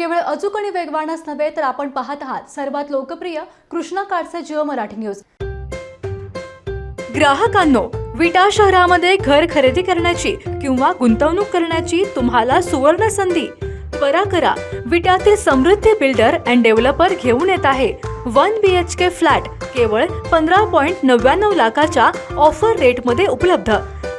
केवळ अचूक आणि वेगवानच नव्हे तर आपण पाहत आहात सर्वात लोकप्रिय कृष्णा कार्डचे जिओ मराठी न्यूज. ग्राहकांनो विटा शहरामध्ये घर खरेदी करण्याची किंवा गुंतवणूक करण्याची तुम्हाला सुवर्ण संधी. त्वरा करा विटातील समृद्धी बिल्डर अँड डेव्हलपर घेऊन येत आहे. One B H K flat केवळ पंधरा पॉईंट नव्याण्णव लाखाच्या ऑफर रेटमध्ये उपलब्ध.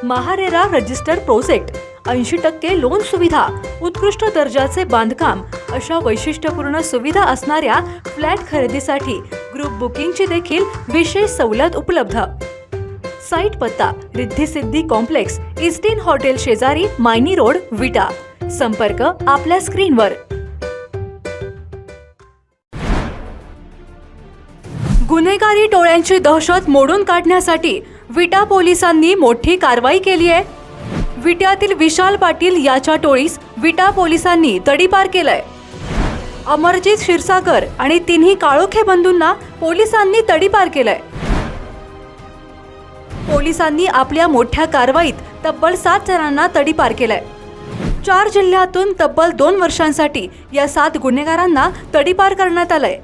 महारेरा रजिस्टर प्रोजेक्ट ऐंशी टक्के लोन सुविधा उत्कृष्ट दर्जाचे बांधकाम अशा वैशिष्ट्यपूर्ण सुविधा असणाऱ्या फ्लॅट खरेदीसाठी ग्रुप बुकिंगची देखील विशेष सवलत उपलब्ध. साईट पत्ता रिद्धी सिद्धी कॉम्प्लेक्स इस्टिन हॉटेल शेजारी मायनी रोड विटा. संपर्क आपल्या स्क्रीनवर. गुन्हेगारी टोळ्यांची दहशत मोडून काढण्यासाठी विटा पोलिसांनी मोठी कारवाई केली आहे. विट्यातील विशाल पाटील याच्या टोळीस विटा पोलिसांनी तडीपार केलंय. अमरजीत क्षीरसागर आणि तिन्ही काळोखे बंधूंना पोलिसांनी तडीपार केलंय. पोलिसांनी आपल्या मोठ्या कारवाईत तब्बल सात जणांना तडीपार केलाय. चार जिल्ह्यातून तब्बल दोन वर्षांसाठी या सात गुन्हेगारांना तडीपार करण्यात आलंय.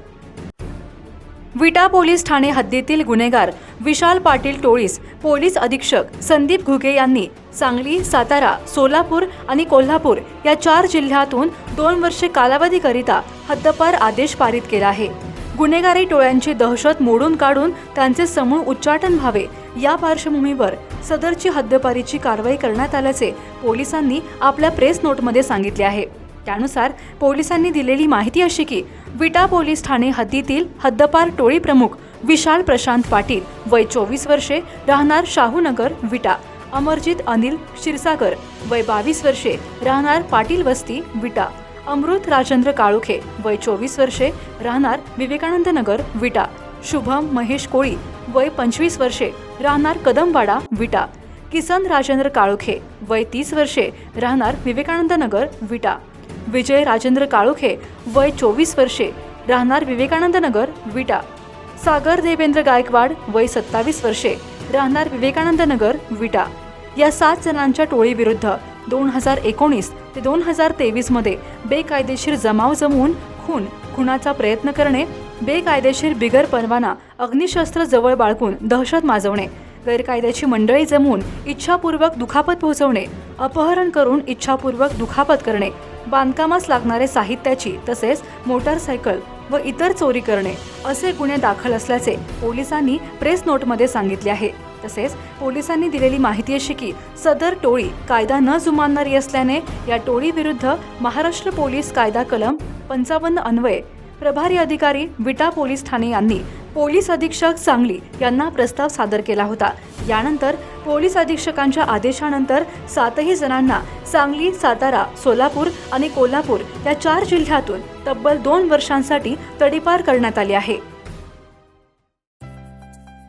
विटा पोलीस ठाणे हद्दीतील गुन्हेगार विशाल पाटील टोळीस पोलीस अधीक्षक संदीप घुगे यांनी सांगली सातारा सोलापूर आणि कोल्हापूर या चार जिल्ह्यातून दोन वर्षे कालावधीकरिता हद्दपार आदेश पारित केला आहे. गुन्हेगारी टोळ्यांची दहशत मोडून काढून त्यांचे समूळ उच्चाटन व्हावे या पार्श्वभूमीवर सदरची हद्दपारीची कारवाई करण्यात आल्याचे पोलिसांनी आपल्या प्रेस नोटमध्ये सांगितले आहे. त्यानुसार पोलिसांनी दिलेली माहिती अशी की विटा पोलीस ठाणे हद्दीतील हद्दपार टोळी प्रमुख विशाल प्रशांत पाटील वय चोवीस वर्षे राहणार शाहूनगर विटा. अमरजित अनिल क्षीरसागर. वय बावीस वर्षे राहणार पाटील वस्ती विटा. अमृत राजेंद्र काळुखे वय चोवीस वर्षे राहणार विवेकानंद नगर विटा. शुभम महेश कोळी वय पंचवीस वर्षे राहणार कदमवाडा विटा. किसन राजेंद्र काळुखे वय तीस वर्षे राहणार विवेकानंद नगर विटा. विजय राजेंद्र काळुखे वय चोवीस वर्षे राहणार विवेकानंद नगर विटा. सागर देवेंद्र गायकवाड वय सत्तावीस वर्षे राहणार विवेकानंद नगर विटा. या सात जणांच्या टोळीविरुद्ध दोन हजार एकोणीस ते दोन हजार तेवीसमध्ये बेकायदेशीर जमाव जमवून खून खुनाचा प्रयत्न करणे बेकायदेशीर बिगर परवाना अग्निशस्त्र जवळ बाळगून दहशत माजवणे गैरकायद्याची मंडळी जमवून इच्छापूर्वक दुखापत पोहोचवणे अपहरण करून इच्छापूर्वक दुखापत करणे बांधकामास लागणारे साहित्याची तसेच मोटारसायकल व इतर चोरी करणे असे गुन्हे दाखल असल्याचे पोलिसांनी प्रेस नोटमध्ये सांगितले आहे. तसेच पोलिसांनी दिलेली माहिती अशी की सदर टोळी कायदा न जुमानणारी असल्याने या टोळीविरुद्ध महाराष्ट्र पोलीस कायदा कलम पंचावन्न अन्वये प्रभारी अधिकारी विटा पोलीस ठाणे यांनी पोलीस अधीक्षक सांगली यांना प्रस्ताव सादर केला होता. यानंतर पोलीस अधीक्षकांच्या आदेशानंतर सातही जणांना सांगली सातारा सोलापूर आणि कोल्हापूर या चार जिल्ह्यातून तब्बल दोन वर्षांसाठी तडीपार करण्यात आली आहे.